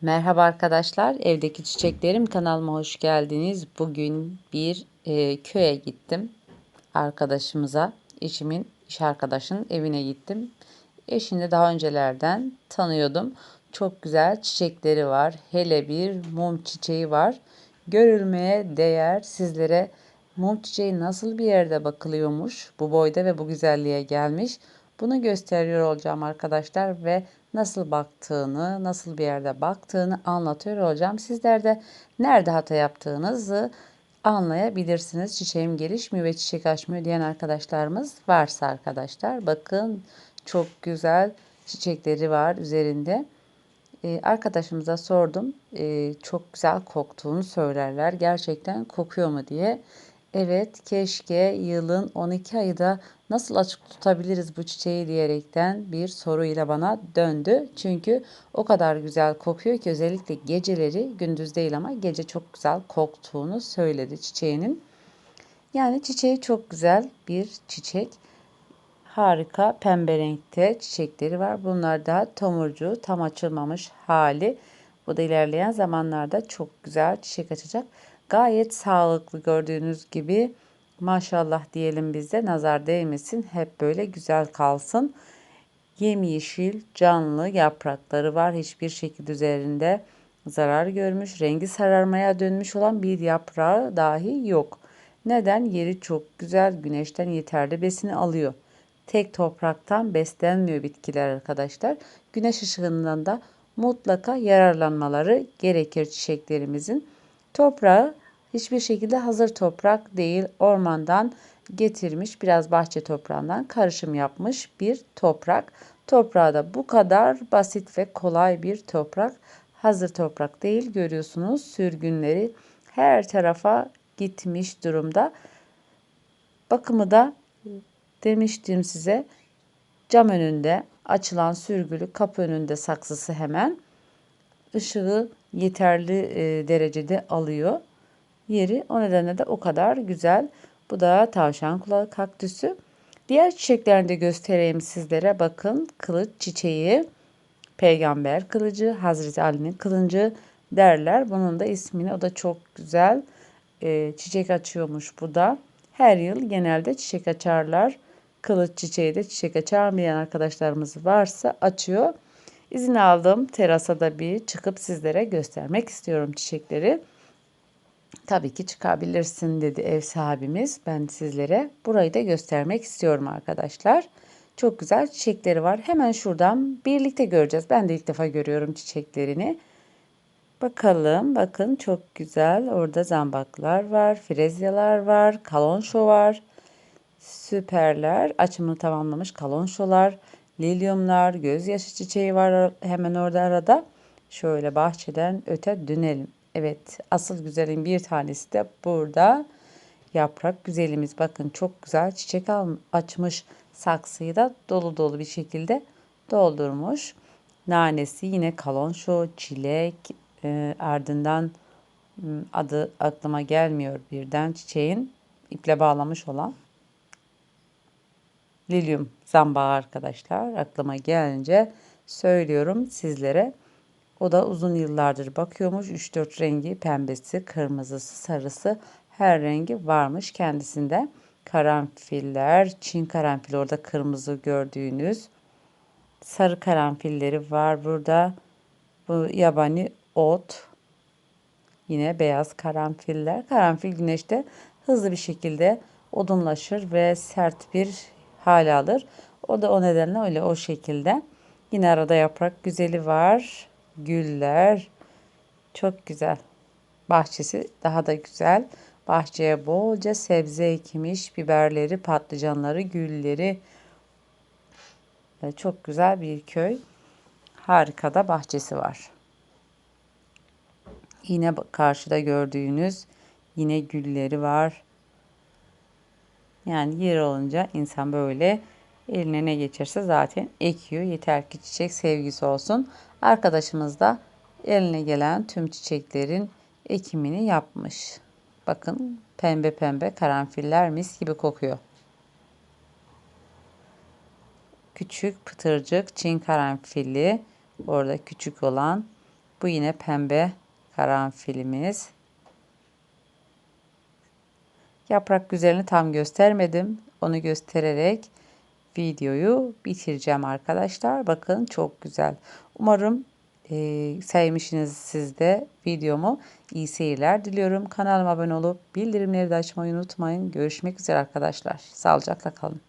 Merhaba arkadaşlar, evdeki çiçeklerim kanalıma hoş geldiniz. Bugün bir e, köye gittim. Arkadaşımıza, eşimin iş arkadaşının evine gittim. Eşini daha öncelerden tanıyordum. Çok güzel çiçekleri var. Hele bir mum çiçeği var. Görülmeye değer sizlere mum çiçeği nasıl bir yerde bakılıyormuş. Bu boyda ve bu güzelliğe gelmiş. Bunu gösteriyor olacağım arkadaşlar ve nasıl baktığını, nasıl bir yerde baktığını anlatıyor olacağım. Sizler de nerede hata yaptığınızı anlayabilirsiniz. Çiçeğim gelişmiyor ve çiçek açmıyor diyen arkadaşlarımız varsa arkadaşlar bakın çok güzel çiçekleri var üzerinde. Ee, arkadaşımıza sordum. Ee, çok güzel koktuğunu söylerler. Gerçekten kokuyor mu diye. Evet, keşke yılın 12 ayı da nasıl açık tutabiliriz bu çiçeği diyerekten bir soruyla bana döndü. Çünkü o kadar güzel kokuyor ki özellikle geceleri gündüz değil ama gece çok güzel koktuğunu söyledi çiçeğinin. Yani çiçeği çok güzel bir çiçek. Harika pembe renkte çiçekleri var. Bunlar da tomurcu tam açılmamış hali. Bu da ilerleyen zamanlarda çok güzel çiçek açacak. Gayet sağlıklı gördüğünüz gibi. Maşallah diyelim bize nazar değmesin. Hep böyle güzel kalsın. Yemyeşil canlı yaprakları var. Hiçbir şekilde üzerinde zarar görmüş. Rengi sararmaya dönmüş olan bir yaprağı dahi yok. Neden? Yeri çok güzel. Güneşten yeterli besini alıyor. Tek topraktan beslenmiyor bitkiler arkadaşlar. Güneş ışığından da mutlaka yararlanmaları gerekir çiçeklerimizin. Toprağı hiçbir şekilde hazır toprak değil, ormandan getirmiş, biraz bahçe toprağından karışım yapmış bir toprak. Toprağı da bu kadar basit ve kolay bir toprak. Hazır toprak değil görüyorsunuz sürgünleri her tarafa gitmiş durumda. Bakımı da demiştim size cam önünde açılan sürgülü kapı önünde saksısı hemen ışığı yeterli e, derecede alıyor yeri. O nedenle de o kadar güzel. Bu da tavşan kulağı kaktüsü. Diğer çiçeklerini de göstereyim sizlere. Bakın kılıç çiçeği, peygamber kılıcı, Hazreti Ali'nin kılıncı derler. Bunun da ismini o da çok güzel e, çiçek açıyormuş bu da. Her yıl genelde çiçek açarlar. Kılıç çiçeği de çiçek açarmayan arkadaşlarımız varsa açıyor. İzin aldım. Terasa da bir çıkıp sizlere göstermek istiyorum çiçekleri. Tabii ki çıkabilirsin dedi ev sahibimiz. Ben sizlere burayı da göstermek istiyorum arkadaşlar. Çok güzel çiçekleri var. Hemen şuradan birlikte göreceğiz. Ben de ilk defa görüyorum çiçeklerini. Bakalım bakın çok güzel. Orada zambaklar var, frezyalar var, kalonşo var. Süperler. Açımını tamamlamış kalonşolar, lilyumlar, gözyaşı çiçeği var hemen orada arada. Şöyle bahçeden öte dönelim. Evet asıl güzelin bir tanesi de burada. Yaprak güzelimiz bakın çok güzel çiçek açmış saksıyı da dolu dolu bir şekilde doldurmuş. Nanesi yine kalonşo, çilek, e, ardından adı aklıma gelmiyor birden çiçeğin iple bağlamış olan lilyum zambağı arkadaşlar aklıma gelince söylüyorum sizlere. O da uzun yıllardır bakıyormuş. 3-4 rengi pembesi, kırmızısı, sarısı her rengi varmış kendisinde. Karanfiller, Çin karanfili orada kırmızı gördüğünüz. Sarı karanfilleri var burada. Bu yabani ot. Yine beyaz karanfiller. Karanfil güneşte hızlı bir şekilde odunlaşır ve sert bir hal alır. O da o nedenle öyle o şekilde. Yine arada yaprak güzeli var güller. Çok güzel. Bahçesi daha da güzel. Bahçeye bolca sebze ekmiş. Biberleri, patlıcanları, gülleri. Çok güzel bir köy. Harika da bahçesi var. Yine karşıda gördüğünüz yine gülleri var. Yani yer olunca insan böyle eline ne geçirse zaten ekiyor. Yeter ki çiçek sevgisi olsun. Arkadaşımız da eline gelen tüm çiçeklerin ekimini yapmış. Bakın pembe pembe karanfiller mis gibi kokuyor. Küçük pıtırcık Çin karanfili orada küçük olan Bu yine pembe karanfilimiz. Yaprak güzelini tam göstermedim. Onu göstererek videoyu bitireceğim arkadaşlar. Bakın çok güzel. Umarım e, sevmişsiniz siz de videomu. İyi seyirler diliyorum. Kanalıma abone olup bildirimleri de açmayı unutmayın. Görüşmek üzere arkadaşlar. Sağlıcakla kalın.